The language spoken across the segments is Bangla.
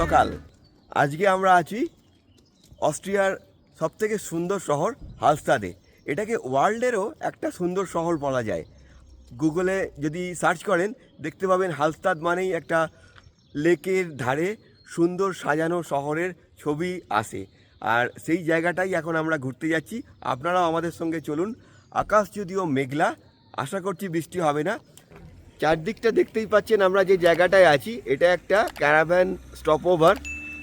সকাল। আজকে আমরা আছি অস্ট্রিয়ার সবথেকে সুন্দর শহর হালস্তাদে এটাকে ওয়ার্ল্ডেরও একটা সুন্দর শহর বলা যায়। গুগলে যদি সার্চ করেন, দেখতে পাবেন হালস্তাদ মানেই একটা লেকের ধারে সুন্দর সাজানো শহরের ছবি আসে। আর সেই জায়গাটাই এখন আমরা ঘুরতে যাচ্ছি। আপনারাও আমাদের সঙ্গে চলুন। আকাশ যদিও মেঘলা, আশা করছি বৃষ্টি হবে না। চারদিকটা দেখতেই পাচ্ছেন আমরা যে জায়গাটায় আছি, এটা একটা ক্যারাভ্যান স্টপ ওভার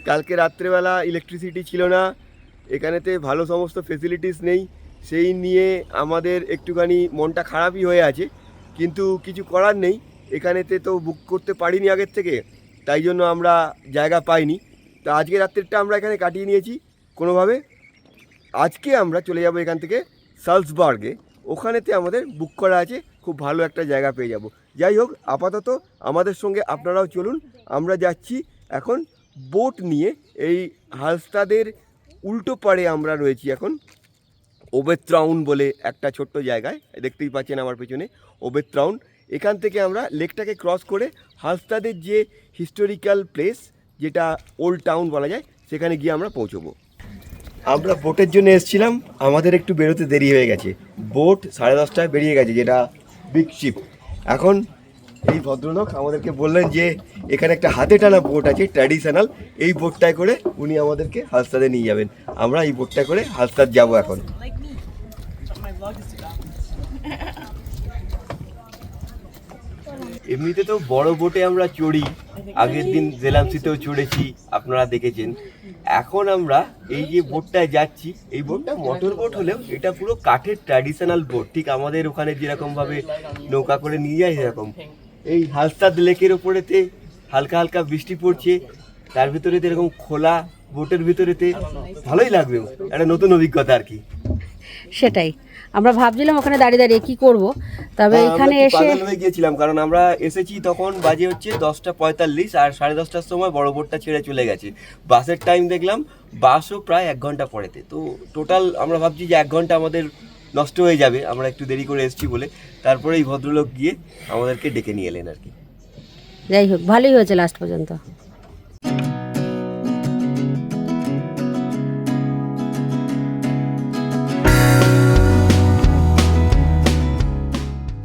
কালকে রাত্রেবেলা ইলেকট্রিসিটি ছিল না, এখানেতে ভালো সমস্ত ফেসিলিটিস নেই, সেই নিয়ে আমাদের একটুখানি মনটা খারাপই হয়ে আছে। কিন্তু কিছু করার নেই, এখানেতে তো বুক করতে পারিনি আগের থেকে, তাই জন্য আমরা জায়গা পাইনি। তো আজকে রাত্রেরটা আমরা এখানে কাটিয়ে নিয়েছি, কোনোভাবে। আজকে আমরা চলে যাব এখান থেকে সালসবার্গে, ওখানেতে আমাদের বুক করা আছে। খুব ভালো একটা জায়গা পেয়ে যাব। যাই হোক, আপাতত আমাদের সঙ্গে আপনারাও চলুন। আমরা যাচ্ছি এখন বোট নিয়ে। এই হালস্তাদের উল্টো পাড়ে আমরা রয়েছি এখন। ওবেত্রাউন বলে একটা ছোট্ট জায়গায়। দেখতেই পাচ্ছেন আমার পেছনে ওবেত্রাউন। এখান থেকে আমরা লেকটাকে ক্রস করে হালস্তাদের যে হিস্টোরিক্যাল প্লেস, যেটা ওল্ড টাউন বলা যায়, সেখানে গিয়ে আমরা পৌঁছবো। আমরা বোটের জন্য এসেছিলাম। আমাদের একটু বেরোতে দেরি হয়ে গেছে। বোট সাড়ে দশটায় বেরিয়ে গেছে, যেটা বিগ শিপ এখন এই ভদ্রলোক আমাদেরকে বললেন যে, এখানে একটা হাতে টানা বোট আছে ট্র্যাডিশনাল এই বোটটায় করে উনি আমাদেরকে হালস্তাদে নিয়ে যাবেন। আমরা এই বোটটা করে হালস্তাদ যাব এখন. এমনিতে তো বড় বোটে আমরা চড়ি। আগের দিন জেলামসিতেও চড়েছি আপনারা দেখেছেন। এখন আমরা এই যে বোটটায় যাচ্ছি, এই বোটটা মোটর বোট হলেও এটা পুরো কাঠের ট্র্যাডিশনাল বোট ঠিক আমাদের ওখানে যেরকম ভাবে নৌকা করে নিয়ে যায়, সেরকম। এই হালস্তাদ লেকের ওপরেতে হালকা হালকা বৃষ্টি পড়ছে, তার ভিতরেতে এরকম খোলা বোটের ভিতরেতে ভালোই লাগবে। একটা নতুন অভিজ্ঞতা আর কি। সেটাই। আমরা ভাবছিলাম ওখানে দাঁড়িয়ে দাঁড়িয়ে কি করব তবে এখানে এসে গিয়েছিলাম কারণ আমরা এসেছি তখন বাজে হচ্ছে দশটা পঁয়তাল্লিশ আর সাড়ে দশটার সময় বড় বোটটা ছেড়ে চলে গেছে। বাসের টাইম দেখলাম বাসও প্রায় এক ঘণ্টা পরেতে। তো টোটাল আমরা ভাবছি যে এক ঘণ্টা আমাদের নষ্ট হয়ে যাবে আমরা একটু দেরি করে এসেছি বলে। তারপরে এই ভদ্রলোক গিয়ে আমাদেরকে ডেকে নিয়ে এলেন আর কি। যাই হোক ভালোই হয়েছে লাস্ট পর্যন্ত।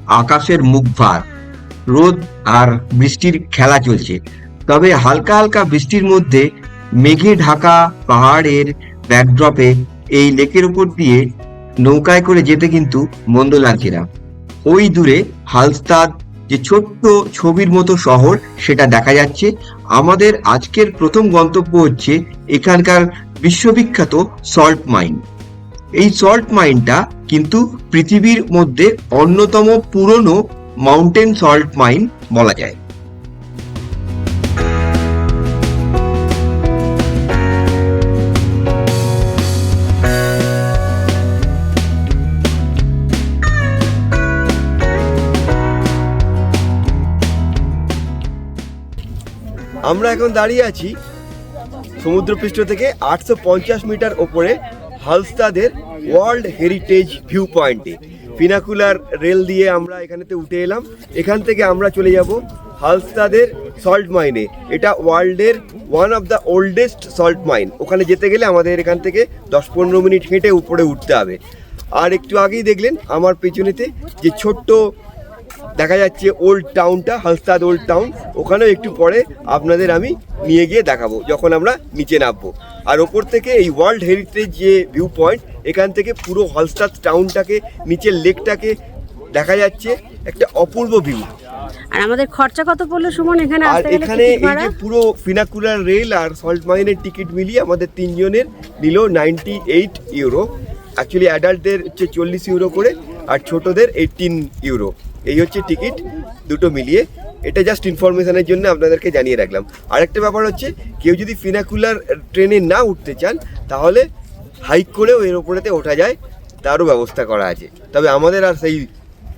আকাশের মুখ ভার। রোদ আর বৃষ্টির খেলা চলছে। তবে হালকা হালকা বৃষ্টির মধ্যে মেঘে ঢাকা পাহাড়ের ব্যাকড্রপে এই লেকের উপর দিয়ে নৌকায় করে যেতে কিন্তু মন্দ লাগছে না। ওই দূরে হালস্তাদ যে ছোট্ট ছবির মতো শহর, সেটা দেখা যাচ্ছে। আমাদের আজকের প্রথম গন্তব্য হচ্ছে এখানকার বিশ্ববিখ্যাত সল্ট মাইন এই সল্ট মাইনটা কিন্তু পৃথিবীর মধ্যে অন্যতম পুরনো মাউন্টেন সল্ট মাইন বলা যায়। আমরা এখন দাঁড়িয়ে আছি সমুদ্রপৃষ্ঠ থেকে আটশো পঞ্চাশ মিটার ওপরে হালস্তাদের ওয়ার্ল্ড হেরিটেজ ভিউ পয়েন্টে পিনাকুলার রেল দিয়ে আমরা এখানেতে উঠে এলাম। এখান থেকে আমরা চলে যাব হালস্তাদের সল্ট মাইনে এটা ওয়ার্ল্ডের one of the oldest salt mine ওখানে যেতে গেলে আমাদের এখান থেকে দশ পনেরো মিনিট হেঁটে উপরে উঠতে হবে। আর একটু আগেই দেখলেন আমার পেছনেতে যে ছোট্ট দেখা যাচ্ছে ওল্ড টাউনটা হালস্তাদ ওল্ড টাউন ওখানেও একটু পরে আপনাদের আমি নিয়ে গিয়ে দেখাবো, যখন আমরা নিচে নামবো। আর ওপর থেকে এই ওয়ার্ল্ড হেরিটেজ যে ভিউ পয়েন্ট এখান থেকে পুরো হালস্তাদ টাউনটাকে নিচের লেকটাকে দেখা যাচ্ছে একটা অপূর্ব ভিউ আর আমাদের খরচা কত পড়ল সুমন এখানে আর এখানে এই যে পুরো ফিনাকুলার রেল আর সল্ট মাইনের টিকিট মিলিয়ে আমাদের তিনজনের নিল নাইনটি এইট ইউরো অ্যাকচুয়ালি অ্যাডাল্টদের হচ্ছে চল্লিশ ইউরো করে আর ছোটদের এইটিন ইউরো এই হচ্ছে টিকিট দুটো মিলিয়ে। এটা জাস্ট ইনফরমেশনের জন্য আপনাদেরকে জানিয়ে রাখলাম। আরেকটা ব্যাপার হচ্ছে, কেউ যদি ফিনাকুলার ট্রেনে না উঠতে চান, তাহলে হাইক করেও এর ওপরেতে ওঠা যায়, তারও ব্যবস্থা করা আছে। তবে আমাদের আর সেই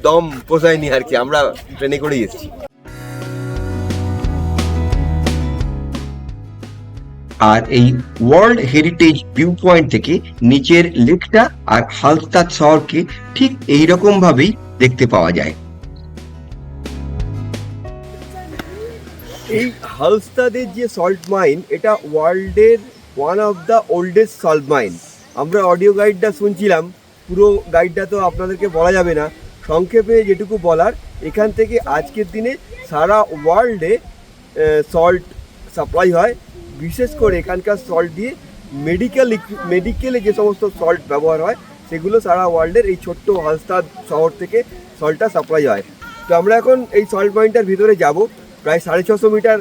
দম পোষায়নি আর কি, আমরা ট্রেনে করেই এসেছি। আর এই ওয়ার্ল্ড হেরিটেজ ভিউ পয়েন্ট থেকে নিচের লেকটা আর হালস্তাদ শহরকে ঠিক এই রকম ভাবেই দেখতে পাওয়া যায়। এই হালস্তাদের যে সল্ট মাইন এটা ওয়ার্ল্ডের one of the oldest salt mine আমরা অডিও গাইডটা শুনছিলাম, পুরো গাইডটা তো আপনাদেরকে বলা যাবে না। সংক্ষেপে যেটুকু বলার, এখান থেকে আজকের দিনে সারা ওয়ার্ল্ডে সল্ট সাপ্লাই হয়। বিশেষ করে এখানকার সল্ট দিয়ে মেডিকেল মেডিকেলে যে সমস্ত সল্ট ব্যবহার হয়, সেগুলো সারা ওয়ার্ল্ডের এই ছোট্ট হালস্তাদ শহর থেকে সল্টটা সাপ্লাই হয়। তো আমরা এখন এই সল্ট মাইনটার ভিতরে যাব। প্রায় সাড়ে ছশো মিটার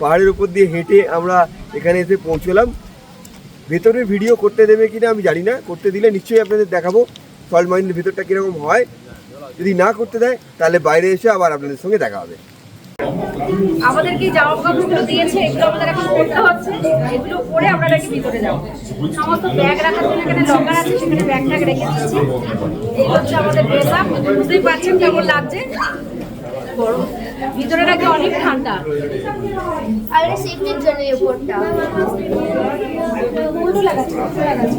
পাহাড়ের উপর দিয়ে হেঁটে আমরা এখানে এসে পৌঁছলাম। ভেতরের ভিডিও করতে দেবে কিনা আমি জানি না। করতে দিলে নিশ্চয়ই আপনাদের দেখাবো। সল্ট মাইনের ভেতরটা কীরকম হয়। যদি না করতে দেয়, তাহলে বাইরে এসে আবার আপনাদের সঙ্গে দেখা হবে। আমাদেরকে জামা কাপড়গুলো দিয়েছে? এগুলো আমাদের এখন পড়তে হচ্ছে। এগুলো পরে আমরা নাকি ভিতরে যাব। সমস্ত ব্যাগ রাখার জন্য এখানে লকার আছে, সেখানে ব্যাগ ট্যাগ রেখে দিচ্ছি। এই হচ্ছে আমাদের ড্রেস আপ বুঝতেই পারছেন কেমন লাগছে? গরম। ভিতরে নাকি অনেক ঠান্ডা। আর সেফটির জন্য এই উপরটা। উল্টো লাগাচ্ছে উল্টো লাগাচ্ছে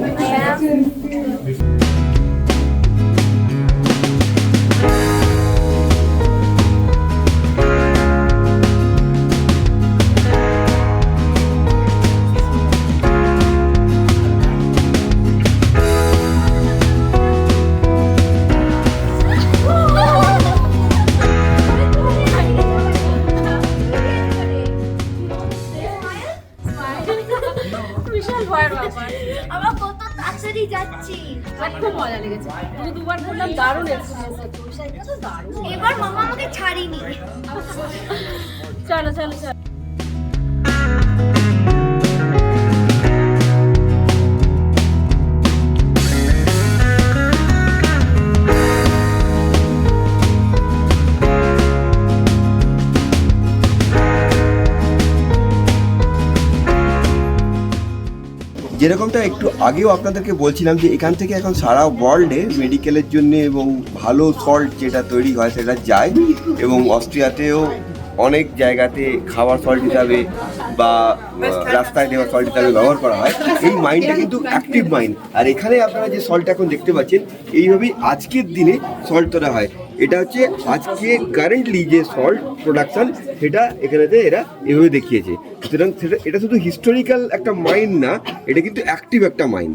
চলো চলো চলো। যেরকমটা একটু আগেও আপনাদেরকে বলছিলাম যে এখান থেকে এখন সারা ওয়ার্ল্ডে মেডিকেলের জন্য এবং ভালো সল্ট যেটা তৈরি হয় সেটা যায় এবং অস্ট্রিয়াতেও অনেক জায়গাতে খাবার সল্ট হিসাবে বা রাস্তায় দেওয়া সল্ট হিসাবে ব্যবহার করা হয়। এই মাইন্ডটা কিন্তু অ্যাক্টিভ মাইন্ড আর এখানে আপনারা যে সল্ট এখন দেখতে পাচ্ছেন এইভাবেই আজকের দিনে সল্ট তোলা হয়। এটা হচ্ছে আজকে কারেন্টলি যে সল্ট প্রোডাকশন সেটা এখানেতে এরা এভাবে দেখিয়েছে। সুতরাং সেটা এটা শুধু হিস্টোরিক্যাল একটা মাইন্ড না এটা কিন্তু অ্যাক্টিভ একটা মাইন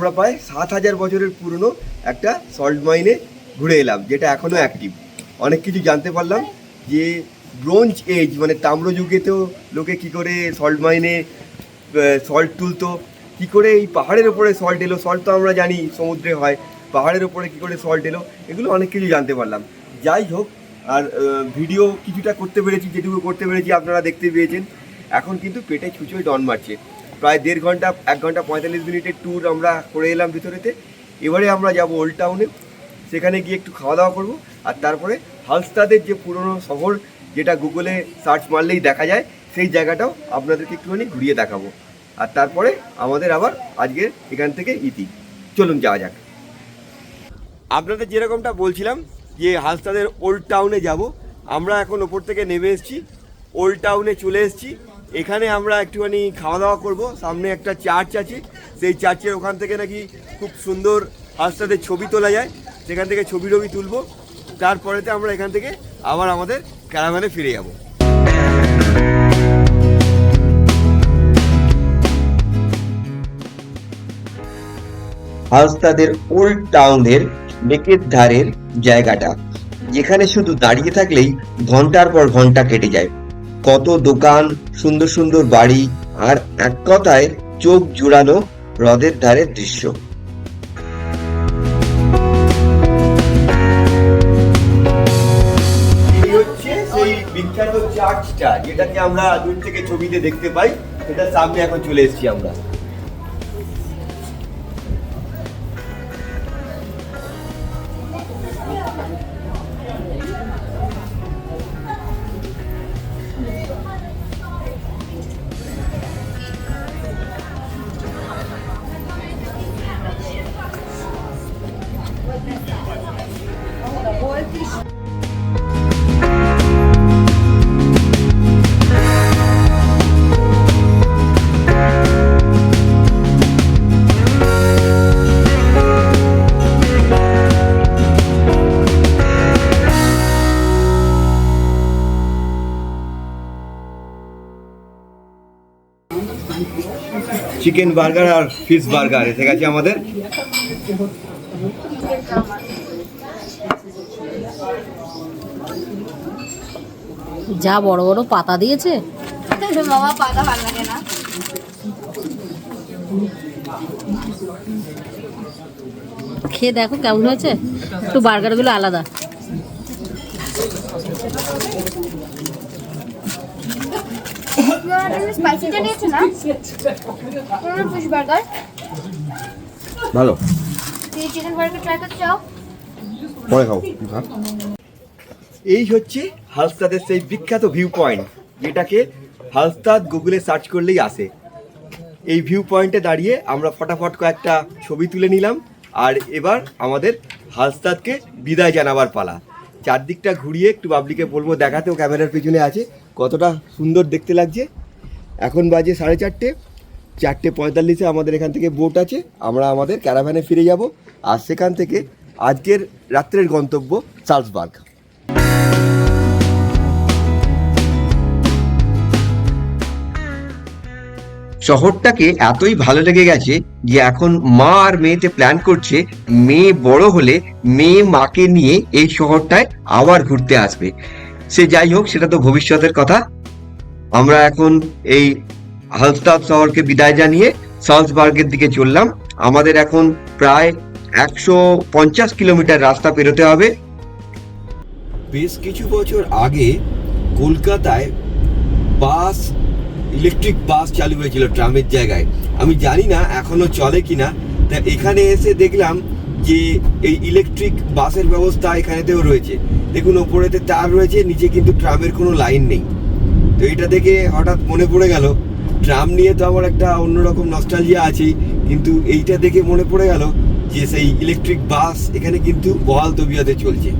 আমরা প্রায় সাত হাজার বছরের পুরনো একটা সল্ট মাইনে ঘুরে এলাম, যেটা এখনও অ্যাক্টিভ অনেক কিছু জানতে পারলাম যে ব্রোঞ্জ এজ মানে তাম্রযুগেতেও লোকে কি করে সল্ট মাইনে সল্ট তুলতো, কি করে এই পাহাড়ের ওপরে সল্ট এলো সল্ট তো আমরা জানি সমুদ্রে হয়, পাহাড়ের ওপরে কি করে সল্ট এলো, এগুলো অনেক কিছু জানতে পারলাম। যাই হোক, আর ভিডিও কিছুটা করতে পেরেছি, যেটুকু করতে পেরেছি আপনারা দেখতে পেয়েছেন। এখন কিন্তু পেটে ছুঁচোয় ডন মারছে। প্রায় দেড় ঘণ্টা, এক ঘণ্টা পঁয়তাল্লিশ মিনিটের ট্যুর আমরা করে এলাম ভিতরেতে। এবারে আমরা যাব ওল্ড টাউনে সেখানে গিয়ে একটু খাওয়া দাওয়া করব। আর তারপরে হালস্তাদের যে পুরনো শহর, যেটা গুগলে সার্চ মারলেই দেখা যায়, সেই জায়গাটাও আপনাদেরকে একটুখানি ঘুরিয়ে দেখাবো। আর তারপরে আমাদের আবার আজকে এখান থেকে ইতি। চলুন যাওয়া যাক। আপনাদের যেরকমটা বলছিলাম যে হালস্তাদের ওল্ড টাউনে যাব, আমরা এখন ওপর থেকে নেমে এসেছি। ওল্ড টাউনে চলে এসেছি। এখানে আমরা একটুখানি খাওয়া দাওয়া করব। সামনে একটা চার্চ আছে। সেই চার্চের ওখান থেকে নাকি খুব সুন্দর হালস্তাদের ছবি তোলা যায়। সেখান থেকে ছবি টবি তুলবো। তারপরেতে আমরা এখান থেকে আবার আমাদের ক্যারাভানে ফিরে যাব। হাউস্তাদের ওল্ড টাউনের লেকের ধারের জায়গাটা। যেখানে শুধু দাঁড়িয়ে থাকলেই ঘণ্টার পর ঘণ্টা কেটে যায়। কত দোকান, সুন্দর সুন্দর বাড়ি আর এক কথায় চোখ জুড়ানো হ্রদের ধারের দৃশ্য। বিখ্যাত চার্চটা যেটাকে আমরা দূর থেকে ছবিতে দেখতে পাই। সেটা সামনে এখন চলে এসেছি আমরা। চিকেন বার্গার আর ফিশ বার্গার এসে গেছে আমাদের। যা বড় বড় পাতা দিয়েছে। বাবা পাতা ভালো লাগে না। খেয়ে দেখো কেমন হয়েছে। একটু বার্গারগুলো আলাদা। স্পাইসিটা নিয়েছো না? ফিশ বার্গার ভালো। তুই চিকেন বার্গার ট্রাই করতে চাও? পরে খাও এই হচ্ছে হালস্তাদের সেই বিখ্যাত ভিউ পয়েন্ট যেটাকে হালস্তাদ গুগলে সার্চ করলেই আসে। এই ভিউ পয়েন্টে দাঁড়িয়ে আমরা ফটাফট কয়েকটা ছবি তুলে নিলাম আর এবার আমাদের হালস্তাদকে বিদায় জানাবার পালা। চারদিকটা ঘুরিয়ে একটু বাবলিকে বলব দেখাতেও ক্যামেরার পিছনে আছে কতটা সুন্দর দেখতে লাগছে। এখন বাজে সাড়ে চারটে। চারটে পঁয়তাল্লিশে আমাদের এখান থেকে বোট আছে। আমরা আমাদের ক্যারাভ্যানে ফিরে যাব। আর সেখান থেকে আজকের রাত্রের গন্তব্য সালসবার্গ। শহরটাকে এতই ভালো লেগে গেছে যে এখন মা আর মেয়েতে প্ল্যান করছে মেয়ে বড় হলে মেয়ে মাকে নিয়ে এই শহরটায় আবার ঘুরতে আসবে। সে যাই হোক, সেটা তো ভবিষ্যতের কথা। আমরা এখন এই হালস্তাদ শহরকে বিদায় জানিয়ে সালসবার্গের দিকে চললাম। আমাদের এখন প্রায় একশো পঞ্চাশ কিলোমিটার রাস্তা পেরোতে হবে। বেশ কিছু বছর আগে কলকাতায় বাস ইলেকট্রিক বাস চালু হয়েছিল ট্রামের জায়গায়। আমি জানি না এখনও চলে কিনা। তা এখানে এসে দেখলাম যে এই ইলেকট্রিক বাসের ব্যবস্থা এখানেতেও রয়েছে। দেখুন, ওপরেতে তার রয়েছে, নিচে কিন্তু ট্রামের কোনো লাইন নেই। তো এটা দেখে হঠাৎ মনে পড়ে গেল ট্রাম নিয়ে তো আমার একটা অন্যরকম নস্টালজিয়া আছেই কিন্তু এইটা দেখে মনে পড়ে গেল যে সেই ইলেকট্রিক বাস এখানে কিন্তু বহাল তবিয়াতে চলছে।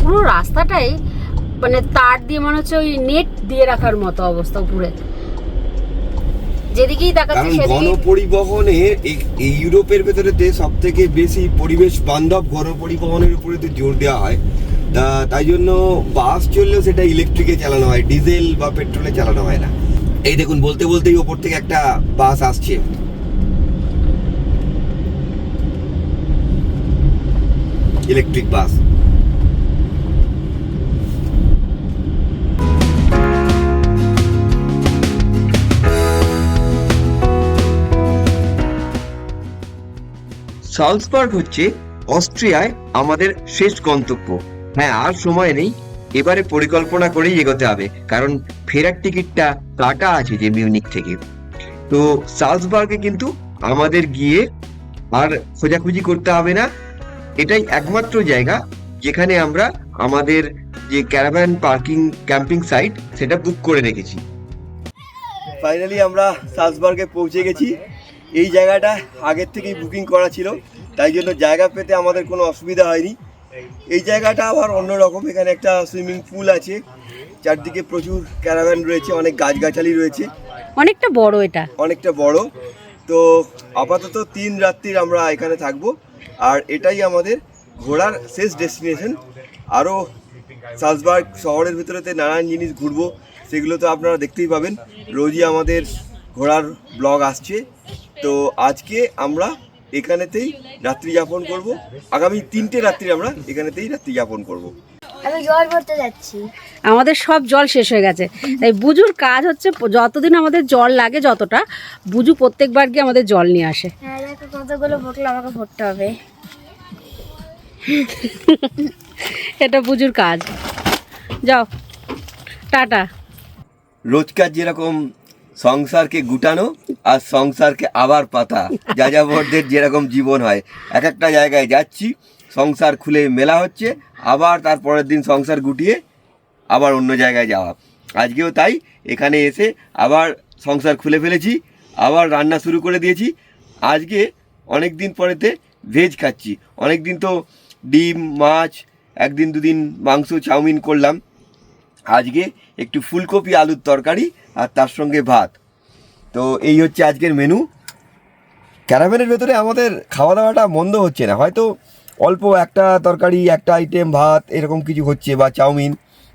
পুরো রাস্তাটাই মানে তার দিয়ে মনে হচ্ছে ওই নেট দিয়ে রাখার মতো অবস্থা উপরে যেদিকেই তাকাচ্ছি সেদিকেই গণপরিবহনে এই- ইউরোপের ভেতরেতে সব থেকে বেশি পরিবেশ বান্ধব গণপরিবহনের উপরে তো জোর দেওয়া হয়। তাই জন্য বাস চললেও সেটা ইলেকট্রিকে চালানো হয় ডিজেল বা পেট্রোলে চালানো হয় না। এই দেখুন, বলতে বলতেই ওপর থেকে একটা বাস আসছে। Electric bus. সালসবার্গ হচ্ছে অস্ট্রিয়ায় আমাদের শেষ গন্তব্য। হ্যাঁ আর সময় নেই। এবারে পরিকল্পনা করেই এগোতে হবে, কারণ ফেরার টিকিটটা কাটা আছে যে মিউনিক থেকে। তো সালসবার্গে কিন্তু আমাদের গিয়ে আর খোঁজাখুঁজি করতে হবে না। এটাই একমাত্র জায়গা যেখানে আমরা আমাদের যে ক্যারাভ্যান পার্কিং ক্যাম্পিং সাইট, সেটা বুক করে রেখেছি। ফাইনালি আমরা সালসবার্গে পৌঁছে গেছি। এই জায়গাটা আগের থেকেই বুকিং করা ছিল, তাই জন্য জায়গা পেতে আমাদের কোনো অসুবিধা হয়নি। এই জায়গাটা আবার অন্যরকম এখানে একটা সুইমিং পুল আছে। চারদিকে প্রচুর ক্যারাভ্যান রয়েছে অনেক গাছগাছালি রয়েছে। অনেকটা বড় এটা। অনেকটা বড়। তো আপাতত তিন রাত্রির আমরা এখানে থাকব। আর এটাই আমাদের ঘোরার শেষ ডেস্টিনেশন। আরও সালসবার্গ শহরের ভিতরেতে নানান জিনিস ঘুরবো সেগুলো তো আপনারা দেখতেই পাবেন। রোজই আমাদের ঘোরার ব্লগ আসছে। তো আজকে আমরা এখানেতেই রাত্রি যাপন করব। আগামী তিনটে রাত্রি আমরা এখানেতেই রাত্রি যাপন করব। আমি জল ভরতে যাচ্ছি। আমাদের সব জল শেষ হয়ে গেছে। তাই বুজুর কাজ হচ্ছে যতদিন আমাদের জল লাগে যতটা বুজু প্রত্যেকবার গিয়ে আমাদের জল নিয়ে আসে। হ্যাঁ দেখো কতগুলো বোতল আমাকে ভরতে হবে। এটা বুজুর কাজ। যাও টাটা। রোজকার যেরকম সংসারকে গুটানো আর সংসারকে আবার পাতা। যাযাবরদের যেরকম জীবন হয়। এক একটা জায়গায় যাচ্ছি, সংসার খুলে মেলা হচ্ছে, আবার তার পরের দিন সংসার গুটিয়ে আবার অন্য জায়গায় যাওয়া। আজকেও তাই, এখানে এসে আবার সংসার খুলে ফেলেছি, আবার রান্না শুরু করে দিয়েছি। আজকে অনেক দিন পরেতে ভেজ খাচ্ছি। অনেক দিন তো ডিম, মাছ, একদিন দুদিন মাংস, চাউমিন করলাম। আজকে একটু ফুলকপি আলুর তরকারি আর তার সঙ্গে ভাত। তো এই হচ্ছে আজকের মেনু ক্যারামেলের ভেতরে আমাদের খাওয়া দাওয়াটা মন্দ হচ্ছে না। হয়তো অল্প একটা তরকারি একটা আইটেম ভাত এরকম কিছু হচ্ছে বা চাউমিন।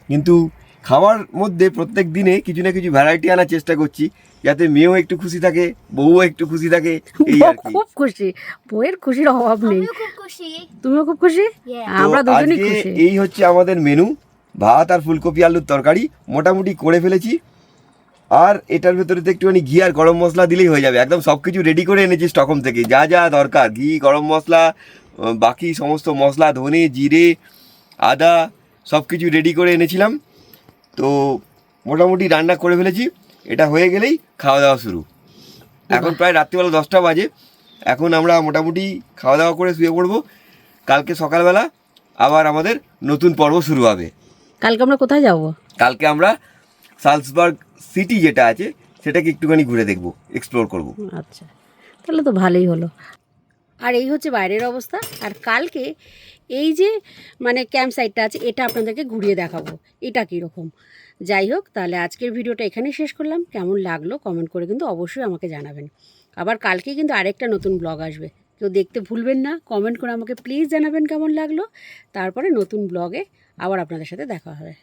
কিন্তু খাওয়ার মধ্যে প্রত্যেক দিনে কিছু না কিছু ভ্যারাইটি আনার চেষ্টা করছি। যাতে মেয়েও একটু খুশি থাকে বউও একটু খুশি থাকে এই আর কি। খুব খুশি। বইয়ের খুশির অভাব নেই। খুব খুশি। তুমিও খুব খুশি? আমরা দুজনেই খুশি। এই হচ্ছে আমাদের মেনু ভাত আর ফুলকপি আলুর তরকারি মোটামুটি করে ফেলেছি। আর এটার ভেতরে তো একটুখানি ঘি আর গরম মশলা দিলেই হয়ে যাবে। একদম সব কিছু রেডি করে এনেছি স্টকম থেকে। যা যা দরকার। ঘি, গরম মশলা বাকি সমস্ত মশলা, ধনে, জিরে, আদা সব কিছু রেডি করে এনেছিলাম। তো মোটামুটি রান্না করে ফেলেছি। এটা হয়ে গেলেই খাওয়া দাওয়া শুরু। এখন প্রায় রাত্রিবেলা দশটা বাজে। এখন আমরা মোটামুটি খাওয়া দাওয়া করে শুয়ে পড়ব। কালকে সকালবেলা আবার আমাদের নতুন পর্ব শুরু হবে। কালকে আমরা কোথায় যাব? কালকে আমরা সালসবার্গ সিটি যেটা আছে সেটাকে একটুখানি ঘুরে দেখব এক্সপ্লোর করব। আচ্ছা তাহলে তো ভালোই হলো। আর এই হচ্ছে বাইরের অবস্থা। আর কালকে এই যে মানে ক্যাম্প সাইটটা আছে এটা আপনাদেরকে ঘুরিয়ে দেখাবো। এটা কীরকম? যাই হোক তাহলে আজকের ভিডিওটা এখানেই শেষ করলাম। কেমন লাগল কমেন্ট করে কিন্তু অবশ্যই আমাকে জানাবেন। আবার কালকে কিন্তু আরেকটা নতুন ব্লগ আসবে। কেউ দেখতে ভুলবেন না কমেন্ট করে আমাকে প্লিজ জানাবেন কেমন লাগল। তারপরে নতুন ব্লগে আবার আপনাদের সাথে দেখা হবে।